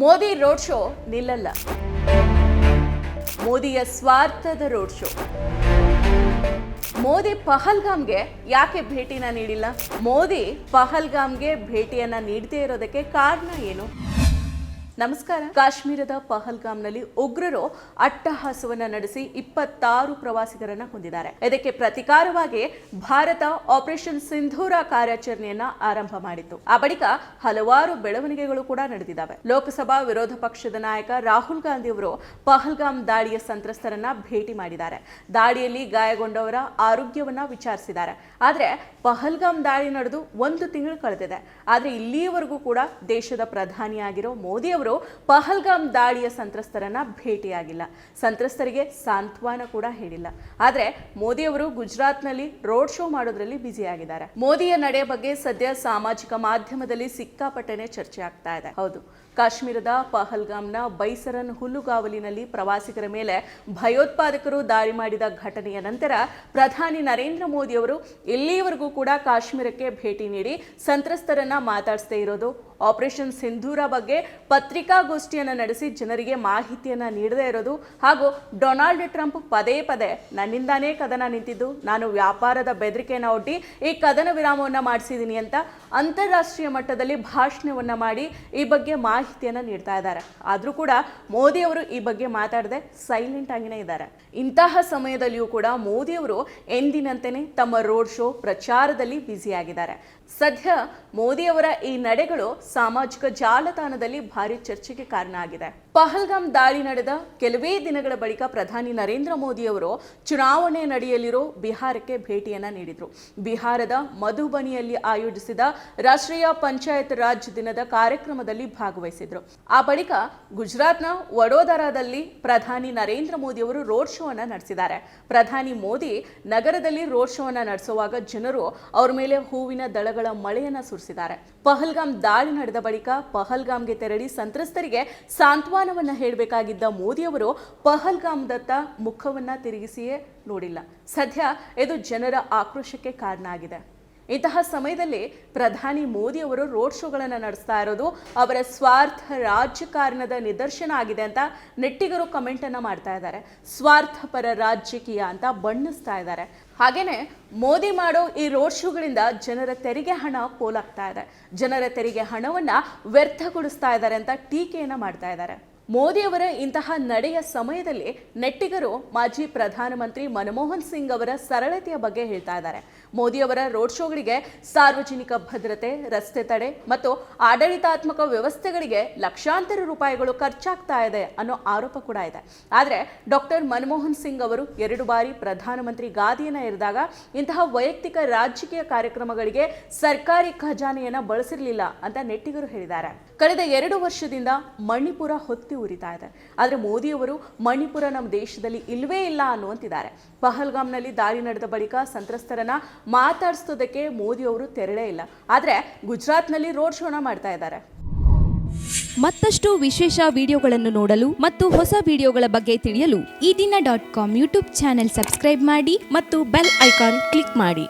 Modi road show ನಿಲ್ಲಲ್ಲ. ಮೋದಿಯ ಸ್ವಾರ್ಥದ ರೋಡ್ ಶೋ. ಮೋದಿ ಪಹಲ್ಗಾಮ್ಗೆ ಯಾಕೆ ಭೇಟಿನ ನೀಡಿಲ್ಲ? ಮೋದಿ ಪಹಲ್ಗಾಮ್ಗೆ ಭೇಟಿಯನ್ನ ನೀಡದೇ ಇರೋದಕ್ಕೆ ಕಾರಣ ಏನು? ನಮಸ್ಕಾರ. ಕಾಶ್ಮೀರದ ಪಹಲ್ಗಾಮ್ನಲ್ಲಿ ಉಗ್ರರು ಅಟ್ಟಹಾಸವನ್ನ ನಡೆಸಿ ಇಪ್ಪತ್ತಾರು ಪ್ರವಾಸಿಗರನ್ನ ಹೊಂದಿದ್ದಾರೆ. ಇದಕ್ಕೆ ಪ್ರತಿಕಾರವಾಗಿ ಭಾರತ ಆಪರೇಷನ್ ಸಿಂಧೂರ ಕಾರ್ಯಾಚರಣೆಯನ್ನ ಆರಂಭ ಮಾಡಿತ್ತು. ಆ ಬಳಿಕ ಹಲವಾರು ಬೆಳವಣಿಗೆಗಳು ಕೂಡ ನಡೆದಿದ್ದಾವೆ. ಲೋಕಸಭಾ ವಿರೋಧ ಪಕ್ಷದ ನಾಯಕ ರಾಹುಲ್ ಗಾಂಧಿ ಅವರು ಪಹಲ್ಗಾಮ್ ದಾಳಿಯ ಸಂತ್ರಸ್ತರನ್ನ ಭೇಟಿ ಮಾಡಿದ್ದಾರೆ. ದಾಳಿಯಲ್ಲಿ ಗಾಯಗೊಂಡವರ ಆರೋಗ್ಯವನ್ನ ವಿಚಾರಿಸಿದ್ದಾರೆ. ಆದ್ರೆ ಪಹಲ್ಗಾಮ್ ದಾಳಿ ನಡೆದು ಒಂದು ತಿಂಗಳು ಕಳೆದಿದೆ. ಆದ್ರೆ ಇಲ್ಲಿಯವರೆಗೂ ಕೂಡ ದೇಶದ ಪ್ರಧಾನಿಯಾಗಿರೋ ಮೋದಿ ಅವರು ಪಹಲ್ಗಾಮ್ ದಾಳಿಯ ಸಂತ್ರಸ್ತರನ್ನ ಭೇಟಿಯಾಗಿಲ್ಲ. ಸಂತ್ರಸ್ತರಿಗೆ ಸಾಂತ್ವನ ಕೂಡ ಹೇಳಿಲ್ಲ. ಆದ್ರೆ ಮೋದಿ ಅವರು ಗುಜರಾತ್ನಲ್ಲಿ ರೋಡ್ ಶೋ ಮಾಡೋದ್ರಲ್ಲಿ ಬ್ಯುಸಿಯಾಗಿದ್ದಾರೆ ಮೋದಿಯ ನಡೆ ಬಗ್ಗೆ ಸದ್ಯ ಸಾಮಾಜಿಕ ಮಾಧ್ಯಮದಲ್ಲಿ ಸಿಕ್ಕಾಪಟ್ಟೆನೆ ಚರ್ಚೆ ಆಗ್ತಾ ಇದೆ. ಹೌದು, ಕಾಶ್ಮೀರದ ಪಹಲ್ಗಾಮ್ನ ಬೈಸರನ್ ಹುಲ್ಲುಗಾವಲಿನಲ್ಲಿ ಪ್ರವಾಸಿಗರ ಮೇಲೆ ಭಯೋತ್ಪಾದಕರು ದಾಳಿ ಮಾಡಿದ ಘಟನೆಯ ನಂತರ ಪ್ರಧಾನಿ ನರೇಂದ್ರ ಮೋದಿ ಅವರು ಇಲ್ಲಿಯವರೆಗೂ ಕೂಡ ಕಾಶ್ಮೀರಕ್ಕೆ ಭೇಟಿ ನೀಡಿ ಸಂತ್ರಸ್ತರನ್ನ ಮಾತಾಡಿಸದೇ ಇರೋದು ಆಪರೇಷನ್ ಸಿಂಧೂರ ಬಗ್ಗೆ ಪತ್ರಿಕಾಗೋಷ್ಠಿಯನ್ನು ನಡೆಸಿ ಜನರಿಗೆ ಮಾಹಿತಿಯನ್ನು ನೀಡದೇ ಇರೋದು ಹಾಗೂ ಡೊನಾಲ್ಡ್ ಟ್ರಂಪ್ ಪದೇ ಪದೇ ನನ್ನಿಂದಾನೇ ಕದನ ನಿಂತಿದ್ದು, ನಾನು ವ್ಯಾಪಾರದ ಬೆದರಿಕೆಯನ್ನು ಒಡ್ಡಿ ಈ ಕದನ ವಿರಾಮವನ್ನು ಮಾಡಿಸಿದ್ದೀನಿ ಅಂತ ಅಂತಾರಾಷ್ಟ್ರೀಯ ಮಟ್ಟದಲ್ಲಿ ಭಾಷಣವನ್ನು ಮಾಡಿ ಈ ಬಗ್ಗೆ ಮಾಹಿತಿಯನ್ನು ನೀಡ್ತಾ ಇದ್ದಾರೆ. ಆದರೂ ಕೂಡ ಮೋದಿ ಅವರು ಈ ಬಗ್ಗೆ ಮಾತಾಡದೆ ಸೈಲೆಂಟ್ ಆಗಿನೇ ಇದ್ದಾರೆ. ಇಂತಹ ಸಮಯದಲ್ಲಿಯೂ ಕೂಡ ಮೋದಿಯವರು ಎಂದಿನಂತೆಯೇ ತಮ್ಮ ರೋಡ್ ಶೋ ಪ್ರಚಾರದಲ್ಲಿ ಬ್ಯುಸಿಯಾಗಿದ್ದಾರೆ. ಸದ್ಯ ಮೋದಿಯವರ ಈ ನಡೆಗಳು ಸಾಮಾಜಿಕ ಜಾಲತಾಣದಲ್ಲಿ ಭಾರಿ ಚರ್ಚೆಗೆ ಕಾರಣ ಆಗಿದೆ ಪಹಲ್ಗಾಮ್ ದಾಳಿ ನಡೆದ ಕೆಲವೇ ದಿನಗಳ ಬಳಿಕ ಪ್ರಧಾನಿ ನರೇಂದ್ರ ಮೋದಿ ಅವರು ಚುನಾವಣೆ ನಡೆಯಲಿರೋ ಬಿಹಾರಕ್ಕೆ ಭೇಟಿಯನ್ನ ನೀಡಿದ್ರು. ಬಿಹಾರದ ಮಧುಬನಿಯಲ್ಲಿ ಆಯೋಜಿಸಿದ ರಾಷ್ಟ್ರೀಯ ಪಂಚಾಯತ್ ರಾಜ್ ದಿನದ ಕಾರ್ಯಕ್ರಮದಲ್ಲಿ ಭಾಗವಹಿಸಿದ್ರು. ಆ ಬಳಿಕ ಗುಜರಾತ್ನ ವಡೋದರಾದಲ್ಲಿ ಪ್ರಧಾನಿ ನರೇಂದ್ರ ಮೋದಿ ಅವರು ರೋಡ್ ಶೋ ಅನ್ನ ನಡೆಸಿದ್ದಾರೆ. ಪ್ರಧಾನಿ ಮೋದಿ ನಗರದಲ್ಲಿ ರೋಡ್ ಶೋ ಅನ್ನ ನಡೆಸುವಾಗ ಜನರು ಅವ್ರ ಮೇಲೆ ಹೂವಿನ ದಳಗಳ ಮಳೆಯನ್ನ ಸುರಿಸಿದ್ದಾರೆ. ಪಹಲ್ಗಾಮ್ ದಾಳಿ ನಡೆದ ಬಳಿಕ ಪಹಲ್ಗಾಮ್ಗೆ ತೆರಳಿ ಸಂತ್ರಸ್ತರಿಗೆ ಸಾಂತ್ವನವನ್ನ ಹೇಳಬೇಕಾಗಿದ್ದ ಮೋದಿ ಅವರು ಪಹಲ್ಗಾಮ್ದತ್ತ ಮುಖವನ್ನ ತಿರುಗಿಸಿಯೇ ನೋಡಿಲ್ಲ. ಸದ್ಯ ಇದು ಜನರ ಆಕ್ರೋಶಕ್ಕೆ ಕಾರಣ ಆಗಿದೆ. ಇಂತಹ ಸಮಯದಲ್ಲಿ ಪ್ರಧಾನಿ ಮೋದಿ ಅವರು ರೋಡ್ ಶೋಗಳನ್ನು ನಡೆಸ್ತಾ ಇರೋದು ಅವರ ಸ್ವಾರ್ಥ ರಾಜಕಾರಣದ ನಿದರ್ಶನ ಆಗಿದೆ ಅಂತ ನೆಟ್ಟಿಗರು ಕಮೆಂಟ್ ಅನ್ನ ಮಾಡ್ತಾ ಇದ್ದಾರೆ. ಸ್ವಾರ್ಥಪರ ರಾಜಕೀಯ ಅಂತ ಬಣ್ಣಿಸ್ತಾ ಇದ್ದಾರೆ. ಹಾಗೇನೆ ಮೋದಿ ಮಾಡೋ ಈ ರೋಡ್ ಶೋಗಳಿಂದ ಜನರ ತೆರಿಗೆ ಹಣ ಪೋಲಾಗ್ತಾ ಇದೆ. ಜನರ ತೆರಿಗೆ ಹಣವನ್ನ ವ್ಯರ್ಥಗೊಳಿಸ್ತಾ ಇದ್ದಾರೆ ಅಂತ ಟೀಕೆಯನ್ನ ಮಾಡ್ತಾ ಇದ್ದಾರೆ. ಮೋದಿಯವರ ಇಂತಹ ನಡೆಯ ಸಮಯದಲ್ಲಿ ನೆಟ್ಟಿಗರು ಮಾಜಿ ಪ್ರಧಾನಮಂತ್ರಿ ಮನಮೋಹನ್ ಸಿಂಗ್ ಅವರ ಸರಳತೆಯ ಬಗ್ಗೆ ಹೇಳ್ತಾ ಇದ್ದಾರೆ. ಮೋದಿಯವರ ರೋಡ್ ಶೋಗಳಿಗೆ ಸಾರ್ವಜನಿಕ ಭದ್ರತೆ, ರಸ್ತೆ ತಡೆ ಮತ್ತು ಆಡಳಿತಾತ್ಮಕ ವ್ಯವಸ್ಥೆಗಳಿಗೆ ಲಕ್ಷಾಂತರ ರೂಪಾಯಿಗಳು ಖರ್ಚಾಗ್ತಾ ಇದೆ ಅನ್ನೋ ಆರೋಪ ಕೂಡ ಇದೆ. ಆದರೆ ಡಾಕ್ಟರ್ ಮನಮೋಹನ್ ಸಿಂಗ್ ಅವರು ಎರಡು ಬಾರಿ ಪ್ರಧಾನಮಂತ್ರಿ ಗಾದಿಯನ್ನು ಇರಿದಾಗ ಇಂತಹ ವೈಯಕ್ತಿಕ ರಾಜಕೀಯ ಕಾರ್ಯಕ್ರಮಗಳಿಗೆ ಸರ್ಕಾರಿ ಖಜಾನೆಯನ್ನು ಬಳಸಿರಲಿಲ್ಲ ಅಂತ ನೆಟ್ಟಿಗರು ಹೇಳಿದ್ದಾರೆ. ಕಳೆದ ಎರಡು ವರ್ಷದಿಂದ ಮಣಿಪುರ ಹೊತ್ತಿ ಉರಿತಾ ಇದೆ. ಆದರೆ ಮೋದಿಯವರು ಮಣಿಪುರ ನಮ್ಮ ದೇಶದಲ್ಲಿ ಇಲ್ಲವೇ ಇಲ್ಲ ಅನ್ನುವಂತಿದ್ದಾರೆ. ಪಹಲ್ಗಾಮ್ನಲ್ಲಿ ದಾಳಿ ನಡೆದ ಬಳಿಕ ಸಂತ್ರಸ್ತರನ್ನ ಮಾತಾಡಿಸೋದಕ್ಕೆ ಮೋದಿಯವರು ತೆರಳೇ ಇಲ್ಲ. ಆದರೆ ಗುಜರಾತ್ನಲ್ಲಿ ರೋಡ್ ಶೋನ ಮಾಡ್ತಾ ಇದ್ದಾರೆ. ಮತ್ತಷ್ಟು ವಿಶೇಷ ವಿಡಿಯೋಗಳನ್ನು ನೋಡಲು ಮತ್ತು ಹೊಸ ವಿಡಿಯೋಗಳ ಬಗ್ಗೆ ತಿಳಿಯಲು ಈ ದಿನ dot com YouTube channel subscribe ಮಾಡಿ ಮತ್ತು ಬೆಲ್ ಐಕಾನ್ ಕ್ಲಿಕ್ ಮಾಡಿ.